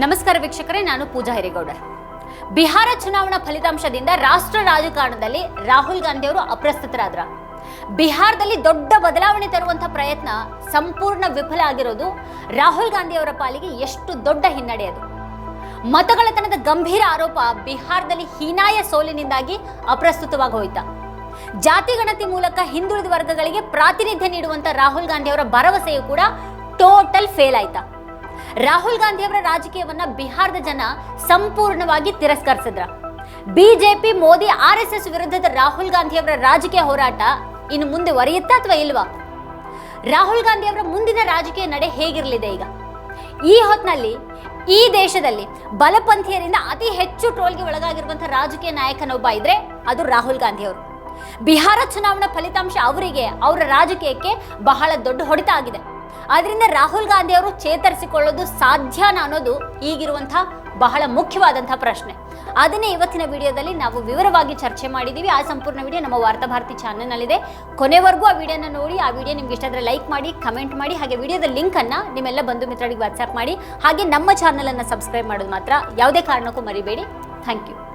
ನಮಸ್ಕಾರ ವೀಕ್ಷಕರೇ, ನಾನು ಪೂಜಾ ಹಿರೇಗೌಡ ಬಿಹಾರ ಚುನಾವಣಾ ಫಲಿತಾಂಶದಿಂದ ರಾಷ್ಟ್ರ ರಾಜಕಾರಣದಲ್ಲಿ ರಾಹುಲ್ ಗಾಂಧಿ ಅವರು ಅಪ್ರಸ್ತುತರಾದ್ರ. ಬಿಹಾರದಲ್ಲಿ ದೊಡ್ಡ ಬದಲಾವಣೆ ತರುವಂತಹ ಪ್ರಯತ್ನ ಸಂಪೂರ್ಣ ವಿಫಲ ಆಗಿರೋದು ರಾಹುಲ್ ಗಾಂಧಿ ಅವರ ಪಾಲಿಗೆ ಎಷ್ಟು ದೊಡ್ಡ ಹಿನ್ನಡೆ ಅದು. ಮತಗಳತನದ ಗಂಭೀರ ಆರೋಪ ಬಿಹಾರದಲ್ಲಿ ಹೀನಾಯ ಸೋಲಿನಿಂದಾಗಿ ಅಪ್ರಸ್ತುತವಾಗಿ ಹೋಯ್ತ. ಜಾತಿ ಗಣತಿ ಮೂಲಕ ಹಿಂದುಳಿದ ವರ್ಗಗಳಿಗೆ ಪ್ರಾತಿನಿಧ್ಯ ನೀಡುವಂತ ರಾಹುಲ್ ಗಾಂಧಿ ಅವರ ಭರವಸೆಯು ಕೂಡ ಟೋಟಲ್ ಫೇಲ್ ಆಯ್ತಾ. ರಾಹುಲ್ ಗಾಂಧಿಯವರ ರಾಜಕೀಯವನ್ನ ಬಿಹಾರದ ಜನ ಸಂಪೂರ್ಣವಾಗಿ ತಿರಸ್ಕರಿಸಿದ್ರ. BJP, Modi, R S S ವಿರುದ್ಧದ ರಾಹುಲ್ ಗಾಂಧಿಯವರ ರಾಜಕೀಯ ಹೋರಾಟ ಇನ್ನು ಮುಂದೆ ಒರೆಯುತ್ತಾ ಅಥವಾ ಇಲ್ವಾ? ರಾಹುಲ್ ಗಾಂಧಿಯವರ ಮುಂದಿನ ರಾಜಕೀಯ ನಡೆ ಹೇಗಿರಲಿದೆ ಈಗ? ಈ ಹೊತ್ತಿನಲ್ಲಿ ಈ ದೇಶದಲ್ಲಿ ಬಲಪಂಥೀಯರಿಂದ ಅತಿ ಹೆಚ್ಚು ಟ್ರೋಲ್ಗೆ ಒಳಗಾಗಿರುವಂತಹ ರಾಜಕೀಯ ನಾಯಕನೊಬ್ಬ ಇದ್ರೆ ಅದು ರಾಹುಲ್ ಗಾಂಧಿ ಅವರು. ಬಿಹಾರ ಚುನಾವಣಾ ಫಲಿತಾಂಶ ಅವರಿಗೆ ಅವರ ರಾಜಕೀಯಕ್ಕೆ ಬಹಳ ದೊಡ್ಡ ಹೊಡೆತ ಆಗಿದೆ. ಆದ್ರಿಂದ ರಾಹುಲ್ ಗಾಂಧಿ ಅವರು ಚೇತರಿಸಿಕೊಳ್ಳೋದು ಸಾಧ್ಯನಾ ಅನ್ನೋದು ಈಗಿರುವಂತಹ ಬಹಳ ಮುಖ್ಯವಾದಂತಹ ಪ್ರಶ್ನೆ. ಅದನ್ನೇ ಇವತ್ತಿನ ವಿಡಿಯೋದಲ್ಲಿ ನಾವು ವಿವರವಾಗಿ ಚರ್ಚೆ ಮಾಡಿದ್ದೀವಿ. ಆ ಸಂಪೂರ್ಣ ವಿಡಿಯೋ ನಮ್ಮ ವಾರ್ತಾ ಭಾರತಿ ಚಾನಲ್ನಲ್ಲಿದೆ. ಕೊನೆವರೆಗೂ ಆ ವಿಡಿಯೋನ ನೋಡಿ, ಆ ವಿಡಿಯೋ ನಿಮ್ಗೆ ಇಷ್ಟ ಆದರೆ ಲೈಕ್ ಮಾಡಿ, ಕಮೆಂಟ್ ಮಾಡಿ, ಹಾಗೆ ವಿಡಿಯೋದ ಲಿಂಕನ್ನು ನಿಮ್ಮೆಲ್ಲ ಬಂಧು ಮಿತ್ರರಿಗೆ ವಾಟ್ಸ್ಆ್ಯಪ್ ಮಾಡಿ, ಹಾಗೆ ನಮ್ಮ ಚಾನಲನ್ನು ಸಬ್ಸ್ಕ್ರೈಬ್ ಮಾಡೋದು ಮಾತ್ರ. ಯಾವುದೇ ಕಾರಣಕ್ಕೂ ಮರಿಬೇಡಿ. Thank you.